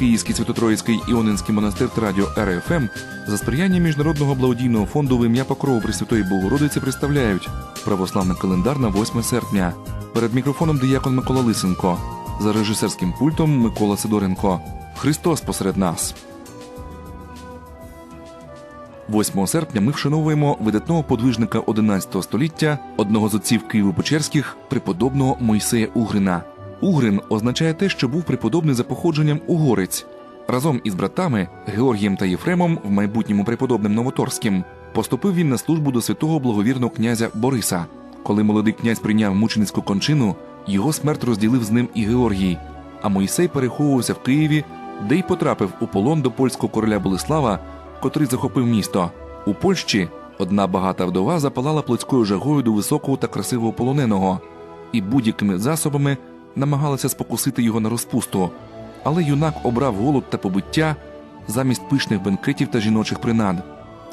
Київський Святотроїцький Іонинський монастир та радіо РФМ за сприяння Міжнародного благодійного фонду в ім'я Покрову Пресвятої Богородиці представляють православний календар на 8 серпня. Перед мікрофоном диякон Микола Лисенко, за режисерським пультом Микола Сидоренко. Христос посеред нас. 8 серпня ми вшановуємо видатного подвижника 11 століття, одного з отців Києво-Печерських, преподобного Мойсея Угрина. Угрин означає те, що був преподобний за походженням угорець. Разом із братами Георгієм та Єфремом, в майбутньому преподобним Новоторським, поступив він на службу до святого благовірного князя Бориса. Коли молодий князь прийняв мученицьку кончину, його смерть розділив з ним і Георгій. А Мойсей переховувався в Києві, де й потрапив у полон до польського короля Болеслава, котрий захопив місто. У Польщі одна багата вдова запалала плотською жагою до високого та красивого полоненого, і будь-якими засобами намагалася спокусити його на розпусту. Але юнак обрав голод та побиття замість пишних бенкетів та жіночих принад.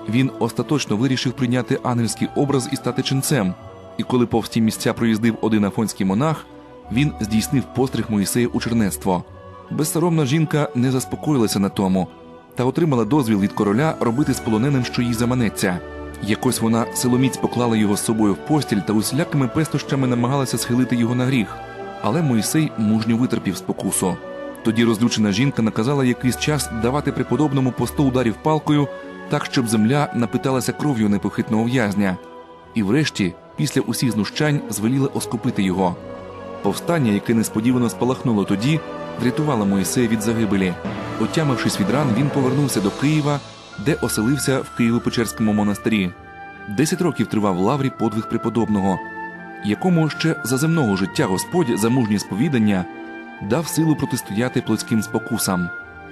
Він остаточно вирішив прийняти ангельський образ і стати ченцем. І коли повз ті місця проїздив один афонський монах, він здійснив постриг Моїсея у чернецтво. Безсоромна жінка не заспокоїлася на тому та отримала дозвіл від короля робити з полоненим, що їй заманеться. Якось вона силоміць поклала його з собою в постіль та усілякими пестощами намагалася схилити його на гріх. Але Моїсей мужньо витерпів спокусу. Тоді розлючена жінка наказала якийсь час давати преподобному по сто ударів палкою, так щоб земля напиталася кров'ю непохитного в'язня. І врешті, після усіх знущань, звеліла оскопити його. Повстання, яке несподівано спалахнуло тоді, врятувало Моїсея від загибелі. Отямившись від ран, він повернувся до Києва, де оселився в Києво-Печерському монастирі. Десять років тривав в лаврі подвиг преподобного, якому ще за земного життя Господь за мужнє сповідання дав силу протистояти плотським спокусам.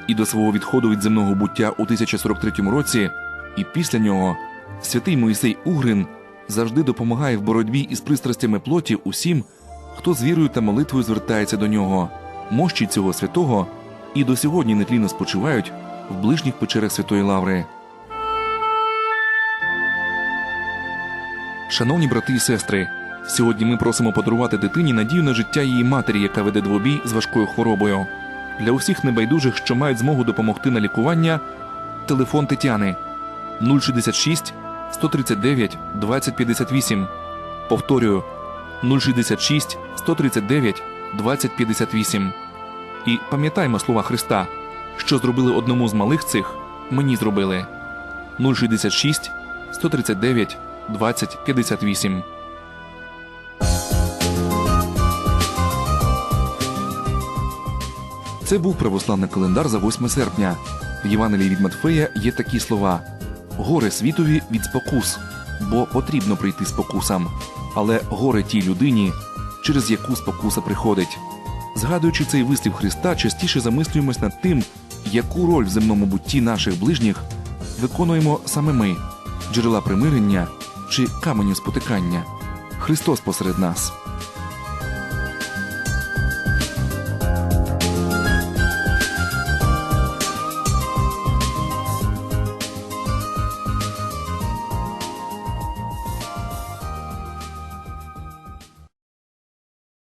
І до свого відходу від земного буття у 1043 році, і після нього святий Моїсей Угрин завжди допомагає в боротьбі із пристрастями плоті усім, хто з вірою та молитвою звертається до нього. Мощі цього святого і до сьогодні нетлінно спочивають в ближніх печерах Святої Лаври. Шановні брати і сестри, сьогодні ми просимо подарувати дитині надію на життя її матері, яка веде двобій з важкою хворобою. Для усіх небайдужих, що мають змогу допомогти на лікування, телефон Тетяни 066 139 2058. Повторюю 066 139 2058. І пам'ятаймо слова Христа, що зробили одному з малих цих, мені зробили 066 139 2058. Це був православний календар за 8 серпня. В Євангелії від Матфея є такі слова: горе світові від спокус, бо потрібно прийти спокусам, але горе тій людині, через яку спокуса приходить. Згадуючи цей вислів Христа, частіше замислюємось над тим, яку роль в земному бутті наших ближніх виконуємо саме ми джерела примирення чи каменю спотикання. Христос посеред нас.